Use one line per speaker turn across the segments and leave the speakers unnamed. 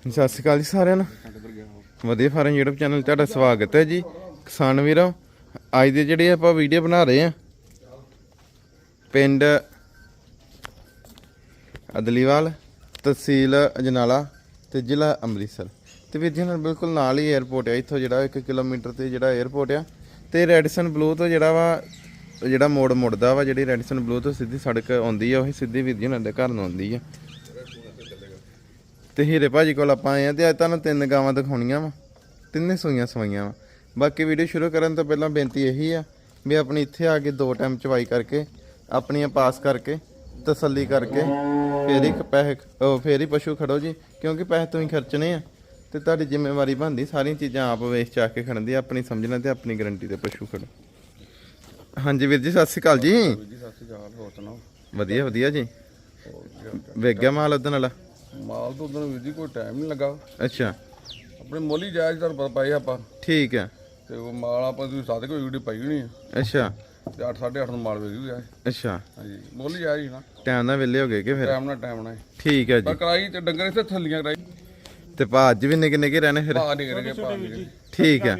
ਸਤਿ ਸ਼੍ਰੀ ਅਕਾਲ ਜੀ ਸਾਰਿਆਂ ਨੂੰ। ਵਧੀਆ ਫਾਰਮ YouTube ਚੈਨਲ ਤੁਹਾਡਾ ਸਵਾਗਤ ਹੈ ਜੀ। ਕਿਸਾਨ ਵੀਰੋ, ਅੱਜ ਦੇ ਜਿਹੜੇ ਆਪਾਂ ਵੀਡੀਓ ਬਣਾ ਰਹੇ ਆ ਪਿੰਡ ਅਦਲੀਵਾਲ, ਤਹਿਸੀਲ ਅਜਨਾਲਾ ਤੇ ਜ਼ਿਲ੍ਹਾ ਅੰਮ੍ਰਿਤਸਰ। ਤੇ ਵੀਰ ਜੀ ਨਾਲ ਬਿਲਕੁਲ ਨਾਲ ਹੀ 에어ਪੋਰਟ ਆ। ਇੱਥੋਂ ਜਿਹੜਾ 1 ਕਿਲੋਮੀਟਰ ਤੇ ਜਿਹੜਾ 에어ਪੋਰਟ ਆ। ਤੇ ਰੈਡਸਨ ਬਲੂ ਤੋਂ ਜਿਹੜਾ ਵਾ, ਜਿਹੜਾ ਮੋੜ ਮੁੜਦਾ ਵਾ, ਜਿਹੜੀ ਰੈਡਸਨ ਬਲੂ ਤੋਂ ਸਿੱਧੀ ਸੜਕ ਆਉਂਦੀ ਆ, ਉਹ ਸਿੱਧੀ ਵੀਰ ਜੀ ਨਾਲ ਦੇ ਘਰ ਨੂੰ ਆਉਂਦੀ ਆ। ਤੇ ਹੀਰੇ ਭਾਜੀ ਕੋਲ ਆਪਾਂ ਆਏ ਆ ਤੇ ਅੱਜ ਤੁਹਾਨੂੰ ਤਿੰਨ ਗਾਵਾਂ ਦਿਖਾਉਣੀਆਂ ਵਾ। ਤਿੰਨੇ ਸੂਈਆਂ ਸਵਾਈਆਂ ਵਾ। ਬਾਕੀ ਵੀਡੀਓ ਸ਼ੁਰੂ ਕਰਨ ਤੋਂ ਪਹਿਲਾਂ ਬੇਨਤੀ ਇਹੀ ਆ ਵੀ ਆਪਣੀ ਇੱਥੇ ਆ ਕੇ ਦੋ ਟਾਈਮ ਚਵਾਈ ਕਰਕੇ ਆਪਣੀਆਂ ਪਾਸ ਕਰਕੇ ਤਸੱਲੀ ਕਰਕੇ ਫੇਰ ਹੀ ਪੈਸੇ ਉਹ ਫੇਰ ਹੀ ਪਸ਼ੂ ਖੜੋ ਜੀ ਕਿਉਂਕਿ ਪੈਸੇ ਤੁਸੀਂ ਖਰਚਣੇ ਆ। ਤੇ ਤੁਹਾਡੀ ਜ਼ਿੰਮੇਵਾਰੀ ਬਣਦੀ ਸਾਰੀਆਂ ਚੀਜ਼ਾਂ ਆਪ ਵੇਚ ਚਾ ਕੇ ਖੜਨ ਦੀ ਆਪਣੀ ਸਮਝਣਾ ਤੇ ਆਪਣੀ ਗਾਰੰਟੀ ਤੇ ਪਸ਼ੂ ਖੜੋ। ਹਾਂਜੀ ਵੀਰ ਜੀ ਸਤਿ ਸ਼੍ਰੀ ਅਕਾਲ ਜੀ।
ਜੀ ਸਤਿ ਸ਼੍ਰੀ ਅਕਾਲ ਹੋਰ ਸੁਣਾਓ?
ਵਧੀਆ ਵਧੀਆ ਜੀ।
ਹੋਰ ਕੀ ਹਾਲ ਚਾਲ?
ਵੇਖ ਗਿਆ ਮਾਲ ਉਦੋਂ ਵਾਲਾ?
ਮਾਲ ਤੋਂ ਉਦੋਂ ਵੀਰ ਜੀ ਕੋਈ ਟਾਈਮ ਨਹੀਂ ਲੱਗਾ।
ਅੱਛਾ।
ਆਪਣੇ ਮੋਲੀ ਜਾਇਜ਼ ਤੁਹਾਨੂੰ ਪਤਾ ਪਾਈ ਆਪਾਂ।
ਠੀਕ ਆ
ਤੇ ਉਹ ਮਾਲ ਆਪਾਂ ਤੁਸੀਂ ਸਾਦੇ ਕੋਈ ਵੀਡੀਓ ਪਾਈ ਹੋਣੀ
ਅੱਛਾ।
ਤੇ 8 8.5 ਨੂੰ ਮਾਲ ਵੇਚ ਗਿਆ
ਅੱਛਾ।
ਹਾਂਜੀ। ਮੋਲੀ ਜਾਇਜ਼ ਹੀ ਨਾ।
ਟਾਈਮ ਨਾਲ ਵਿਹਲੇ ਹੋ ਗਏ ਕਿ ਫਿਰ?
ਟਾਈਮ ਨਾਲ ਟਾਈਮ ਨਾਲ। ਹੀ।
ਠੀਕ ਹੈ
ਪਰ
ਜੀ
ਕਰਾਈ ਤੇ ਡੰਗਰ ਇੱਥੇ ਥੱਲੀਆਂ ਕਰਾਈ
ਤੇ ਭਾ ਅੱਜ ਵੀ ਨਿੱਕੇ ਨਿੱਕੇ ਰਹਿਣੇ ਫਿਰ?
ਪਾ ਨਹੀਂ ਕਰੇਗੇ ਪਾ ਨਹੀਂ
ਠੀਕ ਹੈ।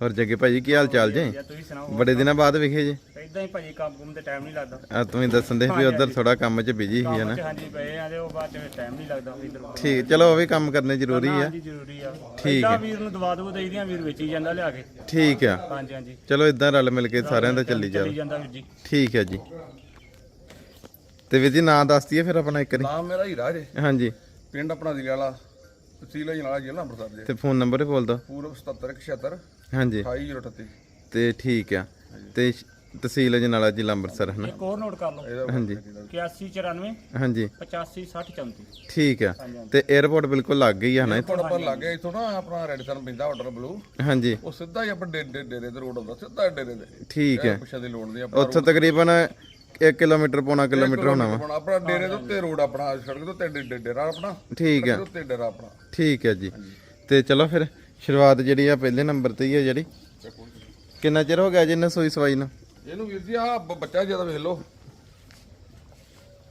ਹੋਰ ਜੱਗੇ ਭਾਜੀ ਕੀ ਹਾਲ ਚਾਲ ਜੀ?
ਜਾਂ ਤੁਸੀਂ ਸੁਣਾਓ?
ਬੜੇ ਦਿਨਾਂ ਬਾਅਦ ਵਿਖੇ ਜੀ।
ਇਦਾਂ ਹੀ ਭਾਜੀ ਕੰਮ ਕੁਮ ਤੇ ਟਾਈਮ ਨਹੀਂ ਲੱਗਦਾ।
ਆ ਤੁਸੀਂ ਦੱਸਣ ਦੇ ਵੀ ਉਧਰ ਥੋੜਾ ਕੰਮ 'ਚ ਬਿਜ਼ੀ ਸੀ ਨਾ
ਚ ਹਾਂਜੀ ਪਏ ਆ ਤੇ ਉਹ ਬਾਅਦ ਚ ਟਾਈਮ ਨਹੀਂ ਲੱਗਦਾ ਇਧਰ
ਠੀਕ ਚਲੋ ਉਹ ਵੀ ਕੰਮ ਕਰਨੇ ਜ਼ਰੂਰੀ ਆ।
ਹਾਂਜੀ ਜ਼ਰੂਰੀ ਆ।
ਠੀਕ ਹੈ।
ਵੀਰ ਨੂੰ ਦਵਾ ਦਵੋ ਦੇਈਦੀਆਂ ਵੀਰ ਵੇਚੀ ਜਾਂਦਾ ਲਿਆ ਕੇ।
ਠੀਕ ਆ।
ਹਾਂਜੀ ਹਾਂਜੀ।
ਚਲੋ ਇਦਾਂ ਰਲ ਮਿਲ ਕੇ ਸਾਰਿਆਂ ਦਾ ਚੱਲੀ
ਚੱਲੀ
ਜਾਵੇ
ਜਾਂਦਾ ਵੀਰ ਜੀ।
ਠੀਕ ਹੈ ਜੀ। ਤੇ ਵੀਰ ਜੀ ਨਾਂ ਦੱਸ ਦਈਏ ਫਿਰ ਆਪਣਾ ਇੱਕ ਵਾਰੀ।
ਨਾਮ ਮੇਰਾ ਹੀਰਾ ਜੇ
ਹਾਂਜੀ।
ਪਿੰਡ ਆਪਣਾ ਦਿਲ ਵਾਲਾ ਤਹਿਸੀਲ ਜਨਾਲਾ ਜ਼ਿਲ੍ਹਾ ਅੰਮ੍ਰਿਤਸਰ ਜੇ।
ਤੇ ਫੋਨ ਨੰਬਰ ਹੀ ਬੋਲ ਦਿਓ।
ਪੂਰਬ 7776
ਹਾਂਜੀ।
28038
ਤੇ ਠੀਕ ਆ। ਤੇ ਤਹਿਸੀਲ ਜਨਾਲਾ ਜ਼ਿਲ੍ਹਾ ਅੰਮ੍ਰਿਤਸਰ ਹਨਾ?
ਇੱਕ ਹੋਰ ਨੋਟ ਕਰ ਲਓ।
ਹਾਂਜੀ।
8194
ਹਾਂਜੀ।
85 60 34
ਠੀਕ ਆ। ਤੇ 에어ਪੋਰਟ ਬਿਲਕੁਲ ਲੱਗ ਗਈ ਆ ਨਾ
ਹੁਣ ਆਪਾਂ ਲੱਗੇ ਇੱਥੋਂ ਨਾ ਆਪਣਾ ਰੈਡਸਨ ਪੈਂਦਾ ਆਰਡਰ ਬਲੂ
ਹਾਂਜੀ।
ਉਹ ਸਿੱਧਾ ਹੀ ਆਪਾਂ ਡੇ- ਡੇ- ਡੇਰੇ ਤੇ ਰੋਡ ਆਉਂਦਾ ਸਿੱਧਾ ਡੇਰੇ ਤੇ।
ਠੀਕ ਹੈ
ਪੁੱਛਾ ਦੀ ਲੋੜ ਨਹੀਂ ਆਪਾਂ
ਉੱਥੋਂ ਤਕਰੀਬਨ 1 ਕਿਲੋਮੀਟਰ ਪੌਣਾ ਕਿਲੋਮੀਟਰ ਹੋਣਾ ਵਾ।
ਆਪਣਾ ਆਪਣਾ ਡੇਰੇ ਦੇ ਉੱਤੇ ਰੋਡ ਆਪਣਾ ਸੜਕ ਦੇ ਉੱਤੇ ਡੇ- ਡੇ- ਡੇਰਾ ਆਪਣਾ।
ਠੀਕ
ਦੇ ਉੱਤੇ ਡੇਰਾ ਆਪਣਾ।
ਠੀਕ ਹੈ ਜੀ। ਤੇ ਚਲੋ ਫਿਰ ਸ਼ੁਰੂਆਤ ਜਿਹੜੀ ਆ ਪਹਿਲੇ ਨੰਬਰ ਤੇ ਹੀ ਆ ਜਿਹੜੀ। ਕਿੰਨਾ ਚਿਰ ਹੋ ਗਿਆ ਜੀ ਇਹਨੂੰ ਸੂਈ ਸਵਾਈ ਨੂੰ?
ਇਹਨੂੰ ਵੀਰ ਜੀ ਆ ਬੱਚਾ ਜ਼ਿਆਦਾ ਵੇਖ ਲਓ।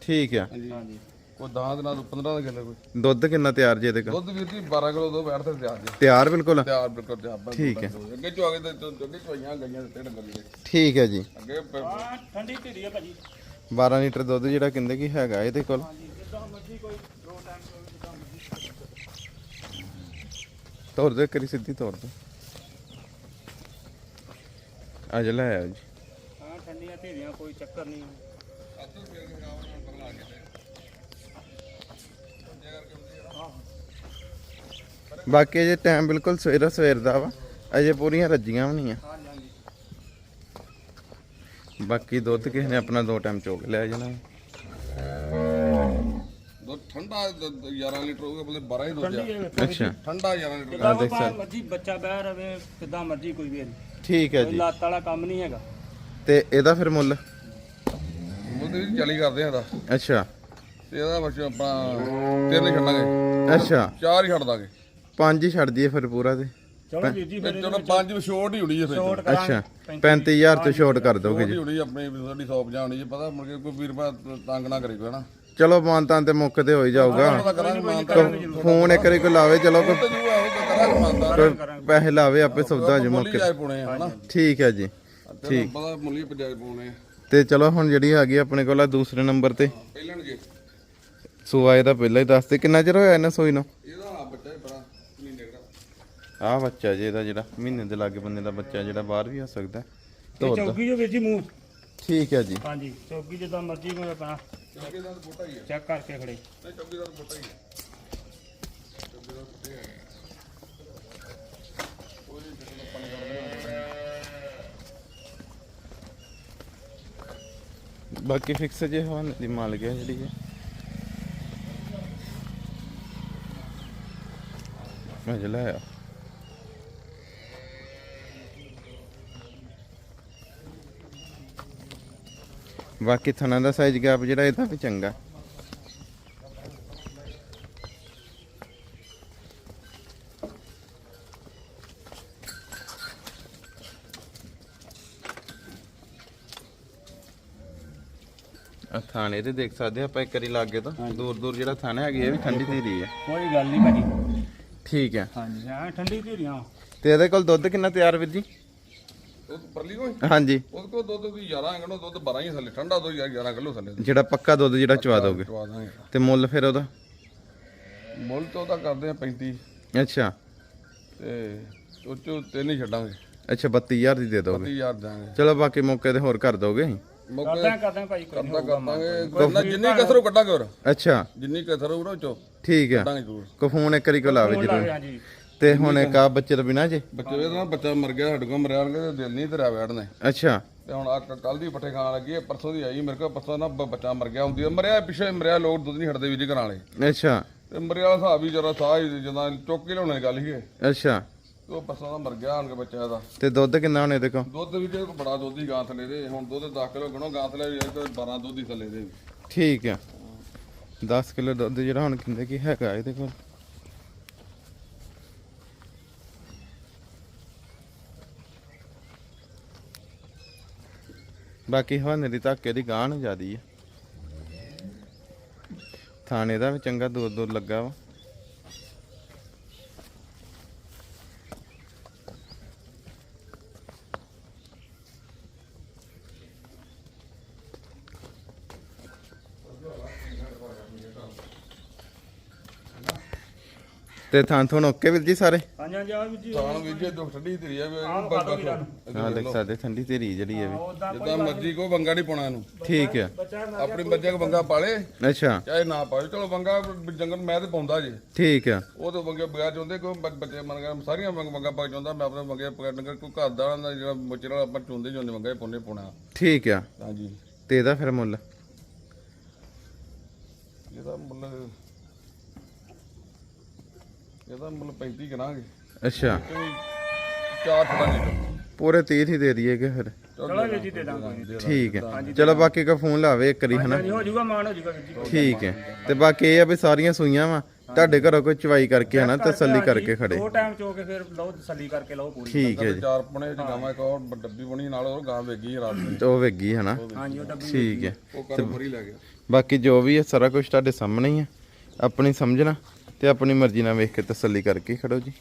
ਠੀਕ ਆ।
ਹਾਂਜੀ। ਕੋਈ 10 ਦਿਨਾਂ ਤੋਂ 15 ਦਾ ਕਿਲੋ ਕੋਈ।
ਦੁੱਧ ਕਿੰਨਾ ਤਿਆਰ ਜੀ ਇਹਦੇ ਕੋਲ?
ਦੁੱਧ ਵੀਰ ਜੀ 12 ਕਿਲੋ ਦੋ ਬੈਠ ਤੇ ਤਿਆਰ ਜੀ।
ਤਿਆਰ ਬਿਲਕੁਲ?
ਤਿਆਰ ਬਿਲਕੁਲ ਤਿਆਰ।
ਠੀਕ ਹੈ।
ਅੱਗੇ ਚੋ ਆਗੇ ਤੇ ਅੱਗੇ ਚੋਈਆਂ ਗਈਆਂ ਤੇ ਡੰਗਰ ਜਿਹੜੇ
ਠੀਕ ਹੈ ਜੀ।
ਅੱਗੇ
ਠੰਡੀ ਢੀਰੀ ਆ ਭਾਜੀ।
12 ਲੀਟਰ ਦੁੱਧ ਜਿਹੜਾ ਕਹਿੰਦੇ ਕੀ ਹੈਗਾ ਇਹਦੇ ਕੋਲ।
ਜਿੱਦਾਂ ਮਰਜ਼ੀ ਕੋਈ ਦੋ ਟਾਈਮ ਜਿੱਦਾਂ ਮਰਜ਼ੀ
ਤੋੜ ਦੇ ਕਰੀ ਸਿੱਧੀ ਤੋੜ ਦੇ ਅੱਜ ਲੈ ਆਓ ਜੀ।
ਹਾਂ ਠੰਡੀਆਂ ਢੀਰੀਆਂ ਕੋਈ ਚੱਕਰ ਨਹੀਂ।
ਬਾਕੀ ਜੇ ਟਾਈਮ ਬਿਲਕੁਲ ਸਵੇਰ ਸਵੇਰ ਦਾ ਵਾ। ਅਜੇ ਪੂਰੀਆਂ ਰੱਜੀਆਂ ਵੀ ਨਹੀਂ ਆ। ਬਾਕੀ ਦੁੱਧ ਕਿਸੇ ਨੇ ਆਪਣਾ ਦੋ ਟਾਈਮ ਚੋਕ ਲਿਆ ਜਣਾ
ਠੰਡਾ ਦ- ਦ- 11 ਲੀਟਰ ਹੋਊਗਾ ਬਲੇ 12 ਹੀ ਆ।
ਹੈ
ਅੱਛਾ।
ਠੰਡਾ 11 ਲੀਟਰ।
ਜਿੱਦਾਂ
ਦੇਖ
ਭਾਵੇਂ ਮਰਜ਼ੀ ਬੱਚਾ ਬਹਿ ਰਵੇ ਕਿੱਦਾਂ ਮਰਜ਼ੀ ਕੋਈ ਵੀ
ਠੀਕ ਹੈ ਜੀ।
ਲੱਤ ਵਾਲਾ ਕੰਮ ਨਹੀਂ ਹੈਗਾ।
ਤੇ ਇਹਦਾ ਫਿਰ ਮੁੱਲ?
ਮੁੱਲ ਵੀ ਚਲੀ ਕਰਦੇ ਆ ਇਹਦਾ।
ਅੱਛਾ।
ਤੇ ਇਹਦਾ ਬੱਚਾ ਆਪਾਂ ਤਿੰਨ ਹੀ ਛੱਡਾਂਗੇ।
ਅੱਛਾ।
ਚਾਰ ਹੀ ਛੱਡ ਦਾਂਗੇ।
ਪੰਜ ਹੀ ਛੱਡ ਦਈਏ ਫਿਰ ਪੂਰਾ ਤੇ।
ਚਲੋ ਜੀ
ਤੇ
ਫਿਰ
ਚਲੋ ਪੰਜ ਵੀ ਛੋਟ ਹੀ ਹੋਣੀ ਹੈ ਫਿਰ
ਸ਼ੋਰਟ
ਅੱਛਾ। 35000 ਤੋਂ ਛੋਟ ਕਰ ਦੋਗੇ
ਹੀ
ਜੀ।
ਹੋਣੀ ਆਪਣੀ ਸਾਡੀ 100 ਜਾਣੀ ਜੀ ਪਤਾ ਕੇ ਕੋਈ ਵੀਰ ਭਰਾ ਤੰਗ ਨਾ ਕਰੇ ਕੋਈ ਨਾ
ਚਲੋ ਮਾਨਤਾਂ ਤੇ ਮੁੱਕ ਤੇ ਹੋ ਹੀ ਜਾਊਗਾ ਫੋਨ ਇੱਕ ਵਾਰੀ ਕੋਈ ਲਾਵੇ ਚਲੋ ਕੋਈ
ਤੇ ਤਾਂ
ਪੈਸੇ ਲਾਵੇ ਆਪੇ ਸੌਦਾ ਜੋ ਮੁੱਕ
ਮੁੱਲੀ ਜਾਏ ਪੁਣੇ ਹਨਾ?
ਠੀਕ ਹੈ ਜੀ
ਤੇ ਪਾਉਣੇ
ਤੇ ਚਲੋ ਹੁਣ ਜਿਹੜੀ ਹੈਗੀ ਆਪਣੇ ਕੋਲ ਆ ਦੂਸਰੇ ਨੰਬਰ ਤੇ। ਸੂਆ ਇਹਦਾ ਪਹਿਲਾਂ ਹੀ ਦੱਸਦੇ ਕਿੰਨਾ ਚਿਰ ਹੋਇਆ ਇਹਨਾਂ ਸੂਈ ਨੂੰ?
ਇਹਦਾ ਬੱਚਾ ਦਾ।
ਜੀ ਇਹਦਾ ਜਿਹੜਾ ਮਹੀਨੇ ਦੇ ਲਾਗੇ ਬੰਦੇ ਦਾ ਬੱਚਾ ਜਿਹੜਾ ਬਾਹਰ ਵੀ ਆ ਸਕਦਾ। ਦੋ
ਚੌਕੀ ਜੋ ਜੀ ਮੂੰਹ।
ਠੀਕ ਹੈ ਜੀ।
ਹਾਂਜੀ ਚੌਕੀ ਜਿੱਦਾਂ ਮਰਜ਼ੀ ਕੋਈ ਆਪਣਾ
ਚੌਕੀ ਦਾ ਤਾਂ ਬੋਟਾ ਹੀ ਹੈ।
ਚੈੱਕ ਕਰਕੇ ਖੜੇ
ਨਹੀਂ ਚੌਕੀ ਦਾ ਤਾਂ ਬੋਟਾ ਹੀ ਹੈ
ਬਾਕੀ ਫਿਕਸ ਜੇ ਹਵਾਨੇ ਦੀ ਮਾਲ ਗਿਆ ਜਿਹੜੀ ਹੈ। ਮੈਂ ਜਲਾ ਬਾਕੀ ਥਣਾ ਦਾ ਸਾਈਜ਼ ਗੈਪ ਜਿਹੜਾ ਇਹਦਾ ਵੀ ਚੰਗਾ। ਥਾਣੇ ਤੇ ਦੇਖ ਸਕਦੇ ਆ ਆਪਾਂ ਇੱਕ ਵਾਰੀ ਲਾਗੇ ਤੋਂ। ਦੂਰ ਦੂਰ ਜਿਹੜਾ ਥਾਣਾ ਹੈਗੀ ਇਹ ਵੀ ਠੰਡੀ ਧੀਰੀ ਆ
ਕੋਈ ਗੱਲ ਨਹੀਂ ਭਾਜੀ।
ਠੀਕ ਆ
ਹਾਂਜੀ ਹਾਂ ਠੰਡੀ ਧੀਰੀਆਂ
ਤੇ ਇਹਦੇ ਕੋਲ ਦੁੱਧ ਕਿੰਨਾ ਤਿਆਰ ਵੀਰ ਜੀ?
ਪਰਲੀ ਕੋਈ
ਹਾਂਜੀ।
ਉਹਦੇ ਕੋਲ ਦੁੱਧ ਵੀ 11 ਅੰਗਣੋਂ ਦੁੱਧ 12 ਹੀ ਥੱਲੇ ਠੰਡਾ ਦੁੱਧ 11 ਕਿਲੋ ਥੱਲੇ।
ਜਿਹੜਾ ਪੱਕਾ ਦੁੱਧ ਜਿਹੜਾ ਚਵਾ ਦੋਗੇ?
ਚਵਾ ਦਾਂਗੇ।
ਤੇ ਮੁੱਲ ਫਿਰ ਉਹਦਾ?
ਮੁੱਲ ਤੋਂ ਤਾਂ ਕਰਦੇ ਆ 35
ਅੱਛਾ।
ਤੇ ਉਹ ਚੋਂ ਤਿੰਨ ਹੀ ਛੱਡਾਂਗੇ।
ਅੱਛਾ 32000 ਦੀ ਦੇ ਦੋਗੇ।
30000 ਦਾਂਗੇ
ਚਲੋ ਬਾਕੀ ਮੌਕੇ ਤੇ ਹੋਰ ਕਰ ਦੋਗੇ
ਮੌਕੇ
ਕਰਦਾ ਕਰਦਾ ਭਾਈ ਕੋਈ
ਕਰਦਾ ਕਰਦਾਂਗੇ। ਕਰਨਾ ਜਿੰਨੀ ਕਸਰੋਂ ਕੱਢਾਂਗੇ ਹੋਰ।
ਅੱਛਾ।
ਜਿੰਨੀ ਕਸਰ ਉਹ ਚੋਂ
ਠੀਕ
ਕੱਢਾਂਗੇ ਜ਼ਰੂਰ।
ਕੋ ਫੋਨ ਇੱਕ ਵਾਰੀ ਕੋ ਲਾਵੇ
ਨਹੀਂ
ਜਰੂਰ।
ਹਾਂਜੀ।
ਤੇ ਹੁਣ ਇੱਕ ਆ ਬੱਚੇ ਤੋਂ ਬਿਨਾ ਜੇ?
ਬੱਚੇ ਇਹਦਾ ਬੱਚਾ ਮਰ ਗਿਆ ਸਾਡੇ ਕੋਲ ਮਰਿਆ ਉਹਨੇ ਦਿਲ ਨਹੀਂ ਧਰਿਆ ਵੈੜਨੇ
ਅੱਛਾ।
ਤੇ ਹੁਣ ਆ ਕੱਲ ਦੀ ਪੱਠੇ ਖਾਣ ਲੱਗੀ ਹੈ ਪਰਸੋਂ ਦੀ ਆਈ ਮੇਰੇ ਕੋਲ ਪਰਸੋਂ ਨਾ ਬ- ਬੱਚਾ ਮਰ ਗਿਆ ਹੁੰਦੀ ਹੈ ਮਰਿਆ ਪਿੱਛੇ ਮਰਿਆ ਲੋਕ ਦੁੱਧ ਨਹੀਂ ਹਟਦੇ ਵੀਰ ਜੀ ਘਰਾਂ ਵਾਲੇ।
ਅੱਛਾ।
ਤੇ ਮਰਿਆ ਵਾਲਾ ਹਿਸਾਬ ਹੀ ਜਰਾ ਸਾਹ ਹੀ ਜਦਾਂ ਚੁੱਕ ਕੇ ਲਿਆਉਣੇ ਦੀ ਗੱਲ ਸੀ ਇਹ।
ਅੱਛਾ।
ਤੇ ਉਹ ਪਰਸੋਂ ਦਾ ਮਰ ਗਿਆ ਆਣ ਕੇ ਬੱਚਾ ਦਾ।
ਤੇ ਦੁੱਧ ਕਿੰਨਾ ਹੁਣ ਇਹਦੇ ਕੋ
ਦੁੱਧ ਵੀ ਤੇ ਬੜਾ ਦੁੱਧ ਹੀ ਗਾਂ ਥੱਲੇ ਦੇ ਹੁਣ ਦੁੱਧ 10 ਕਿਲੋ ਗਣੋ ਗਾਂ ਥੱਲੇ ਵੀ ਤੇ 12 ਦੁੱਧ ਹੀ ਥੱਲੇ ਦੇ।
ਠੀਕ ਆ। 10 ਕਿਲੋ ਦੁੱਧ ਜਿਹੜਾ ਹੁਣ ਕਹਿੰਦੇ ਕੀ ਹੈਗਾ ਇਹਦੇ ਕੋਲ। ਬਾਕੀ ਹਵਾਨੇ ਦੀ ਧੱਕੇ ਦੀ ਗਾਂ ਨੂੰ ਜਿਆਦੀ ਆ। ਥਾਣੇ ਦਾ ਵੀ ਚੰਗਾ ਦੂਰ ਦੂਰ ਲੱਗਾ ਵਾ। ਤੇ ਥਾਂ ਥੋਂ ਓਕੇ ਵੀਰ ਜੀ ਸਾਰੇ?
ਹਾਂਜੀ ਹਾਂਜੀ ਆ ਵੀ ਜੀ
ਤਾਂ ਵੀ ਜੇ ਦੁੱਖ ਠੰਡੀ ਧਰੀ ਆ ਵੀ ਇਹਨੂੰ।
ਹਾਂ ਦੇਖ ਸਕਦੇ ਠੰਡੀ ਤੇਰੀ ਜਿਹੜੀ ਹੈ ਵੀ।
ਉਦਾਂ
ਜਿੱਦਾਂ ਮਰਜ਼ੀ ਕੋ ਬੰਗਾ ਨਹੀਂ ਪਾਉਣਾ ਇਹਨੂੰ।
ਠੀਕ ਆ
ਬੱਚਾ ਨਾ
ਆਪਣੀ ਬੱਚੇ ਕੋ ਬੰਗਾ ਪਾਲੇ।
ਅੱਛਾ।
ਚਾਹੇ ਨਾ ਪਾਵੇ ਚਲੋ ਬੰਗਾ ਜੰਗਲ ਮੈਂ ਤੇ ਪਾਉਂਦਾ ਜੇ।
ਠੀਕ ਆ
ਉਹ ਤਾਂ ਬੰਗੇ ਬਗੈਰ ਚਾਹੁੰਦੇ ਬ- ਬੱਚੇ ਮਨ ਗਿਆ ਸਾਰੀਆਂ ਬੰਗ ਬੰਗਾ ਪਾ ਚਾਹੁੰਦਾ ਮੈਂ ਆਪਣੇ ਬੰਗੇ ਪਕੜ ਨਗਰ ਕੋਈ ਘਰ ਦਾ ਨਾ ਜਿਹੜਾ ਮੁੱਚੇ ਨਾਲ ਆਪਾਂ ਚੁੰਦੇ ਜਾਂਦੇ ਬੰਗਾ ਪੁੰਨੇ ਪਾਉਣਾ।
ਠੀਕ ਆ
ਹਾਂਜੀ।
ਤੇ ਇਹਦਾ ਫਿਰ ਮੁੱਲ?
ਇਹਦਾ ਮੁੱਲ ਇਹਦਾ ਮੁੱਲ 35 ਕਰਾਂਗੇ।
ਅੱਛਾ।
ਕੋਈ ਚਾਰ ਫੜਾਂਗੇ
ਪੂਰੇ 30 ਹੀ ਦੇ ਦਈਏਗੇ ਫਿਰ?
ਚਲੋ ਵੀਰ ਜੀ ਦੇ ਦਾਂਗੇ।
ਠੀਕ ਹੈ। ਚਲੋ ਬਾਕੀ ਕਾ ਫੋਨ ਲਾਵੇ ਇੱਕ ਵਾਰੀ ਹਨਾ?
ਹੋ ਜਾਊਗਾ ਮਾਨ ਹੋ ਜਾਊਗਾ ਵੀਰ ਜੀ।
ਠੀਕ ਹੈ। ਤੇ ਬਾਕੀ ਇਹ ਆ ਵੀ ਸਾਰੀਆਂ ਸੂਈਆਂ ਵਾ ਤੁਹਾਡੇ ਘਰੋਂ ਕੋਈ ਚਵਾਈ ਕਰਕੇ ਹਨਾ ਤਸੱਲੀ ਕਰਕੇ ਖੜੇ।
ਦੋ ਟਾਈਮ ਚੋ ਕੇ ਫਿਰ ਲਓ ਤਸੱਲੀ ਕਰਕੇ ਲਓ ਪੂਰੀ।
ਠੀਕ ਹੈ ਜੀ।
ਚਾਰ ਪਣੇ ਚ ਗਾਵਾਂ ਇੱਕ ਹੋਰ ਡੱਬੀ ਬਣੀ ਨਾਲ ਉਹ ਗਾਂ ਵੇਗੀ ਰਾਤ ਨੂੰ।
ਉਹ ਵੇਗੀ ਹਨਾ?
ਹਾਂਜੀ ਉਹ ਡੱਬੀ
ਠੀਕ ਹੈ।
ਉਹ ਕਰ ਫਰੀ ਲੈ ਗਿਆ।
ਬਾਕੀ ਜੋ ਵੀ ਹੈ ਸਾਰਾ ਕੁਝ ਤੁਹਾਡੇ ਸਾਹਮਣੇ ਹੀ ਹੈ ਆਪਣੀ ਸਮਝਣਾ ਤੇ ਆਪਣੀ ਮਰਜ਼ੀ ਨਾਲ ਵੇਖ ਕੇ ਤਸੱਲੀ ਕਰਕੇ ਖੜੋ ਜੀ।